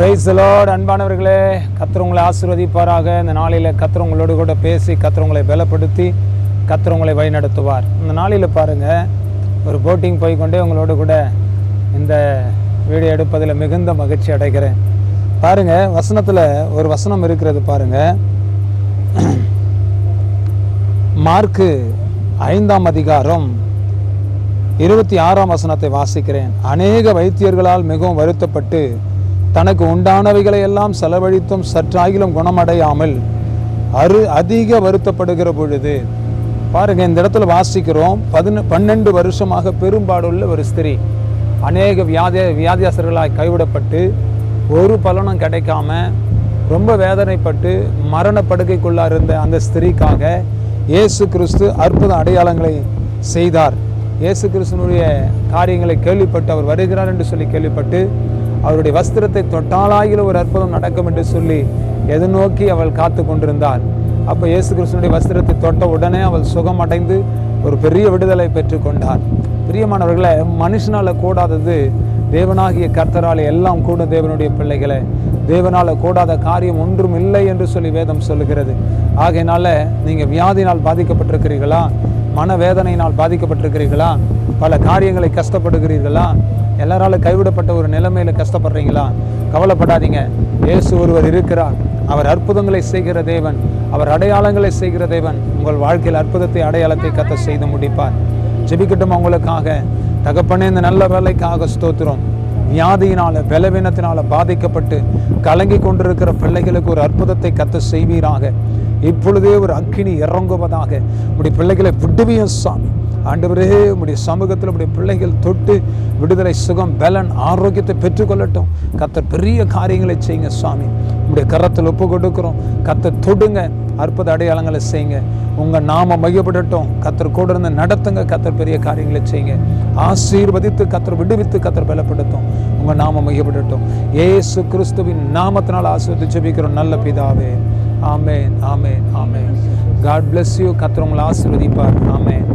Price Lord அன்பானவர்களே. கர்த்தர் ஆசீர்வதிப்பாராக. இந்த நாளில் கர்த்தர் கூட பேசி கர்த்தர் பலப்படுத்தி கர்த்தர் வழிநடத்துவார். இந்த நாளில் பாருங்கள் ஒரு போட்டிங் போய்க்கொண்டே உங்களோடு கூட இந்த வீடியோ எடுப்பதில் மிகுந்த மகிழ்ச்சி அடைகிறேன். பாருங்கள் வசனத்தில் ஒரு வசனம் இருக்கிறது பாருங்கள் மார்க்கு ஐந்தாம் அதிகாரம் இருபத்தி ஆறாம் வசனத்தை வாசிக்கிறேன். அநேக வைத்தியர்களால் மிகவும் வருத்தப்பட்டு தனக்கு உண்டானவைகளை எல்லாம் செலவழித்தும் சற்றாகிலும் குணமடையாமல் அரு அதிக வருத்தப்படுகிற பொழுது பாருங்க இந்த இடத்துல வாசிக்கிறோம். பதின பன்னெண்டு வருஷமாக பெரும்பாடுள்ள ஒரு ஸ்திரீ. அநேக வியாதி வியாதியாசர்களாய் கைவிடப்பட்டு ஒரு பலனும் கிடைக்காம ரொம்ப வேதனைப்பட்டு மரண இருந்த அந்த ஸ்திரீக்காக இயேசு கிறிஸ்து அற்புத அடையாளங்களை செய்தார். இயேசு கிறிஸ்துனுடைய காரியங்களை கேள்விப்பட்டு அவர் வருகிறார் என்று சொல்லி கேள்விப்பட்டு அவருடைய வஸ்திரத்தை தொட்டாலாகிலும் ஒரு அற்புதம் நடக்கும் என்று சொல்லி எதிர்நோக்கி அவள் காத்து கொண்டிருந்தாள். அப்போ இயேசு கிருஷ்ணனுடைய வஸ்திரத்தை தொட்ட உடனே அவள் சுகம் அடைந்து ஒரு பெரிய விடுதலை பெற்றுக்கொண்டார் பிரியமானவர்களை மனுஷனால் கூடாதது தேவனாகிய கர்த்தரால் எல்லாம் கூட தேவனுடைய பிள்ளைகளை. தேவனால கூடாத காரியம் ஒன்றும் இல்லை என்று சொல்லி வேதம் சொல்லுகிறது. ஆகையினால நீங்கள் வியாதினால் பாதிக்கப்பட்டிருக்கிறீர்களா? மனவேதனையினால் பாதிக்கப்பட்டிருக்கிறீர்களா? பல காரியங்களை கஷ்டப்படுகிறீர்களா? எல்லாராலும் கைவிடப்பட்ட ஒரு நிலைமையில் கஷ்டப்படுறீங்களா? கவலைப்படாதீங்க. இயேசு ஒருவர் இருக்கிறார். அவர் அற்புதங்களை செய்கிற தேவன். அவர் அடையாளங்களை செய்கிற தேவன். உங்கள் வாழ்க்கையில் அற்புதத்தை அடையாளத்தை கத்த செய்து முடிப்பார். ஜெபிக்கட்டும் அவங்களுக்காக. தகப்பனே இந்த நல்ல வேலைக்காக ஸ்தோத்திரம். வியாதியினால பலவீனத்தினால பாதிக்கப்பட்டு கலங்கி கொண்டிருக்கிற பிள்ளைகளுக்கு ஒரு அற்புதத்தை கத்த செய்வீராக. இப்பொழுதே ஒரு அக்கினி இறங்குவதாக. உடைய பிள்ளைகளை விடுவியும் சாமி ஆண்டவரே உடைய சமூகத்தில் உடைய பிள்ளைகள் தொட்டு விடுதலை சுகம் பலன் ஆரோக்கியத்தை பெற்றுக்கொள்ளட்டும். கத்தர் பெரிய காரியங்களை செய்யுங்க சுவாமி உடைய கரத்தில் ஒப்பு கொடுக்குறோம். கத்தர் தொடுங்க அற்புத அடையாளங்களை செய்யுங்க. உங்கள் நாம மையப்படட்டும் கத்தர் கூட இருந்து நடத்துங்க கத்தர் பெரிய காரியங்களை செய்யுங்க. ஆசீர்வதித்து கத்தர் விடுவித்து கத்தர் பலப்படுத்தும். உங்கள் நாம மையப்படட்டும் ஏசு கிறிஸ்துவின் நாமத்தினால் ஆசீர்வதி ஜெபிக்கிறோம் நல்ல பிதாவே. ஆமேன் ஆமேன் ஆமேன். காட் பிளஸ் யூ கத்தர் உங்களை ஆசீர்வதிப்பார். ஆமேன்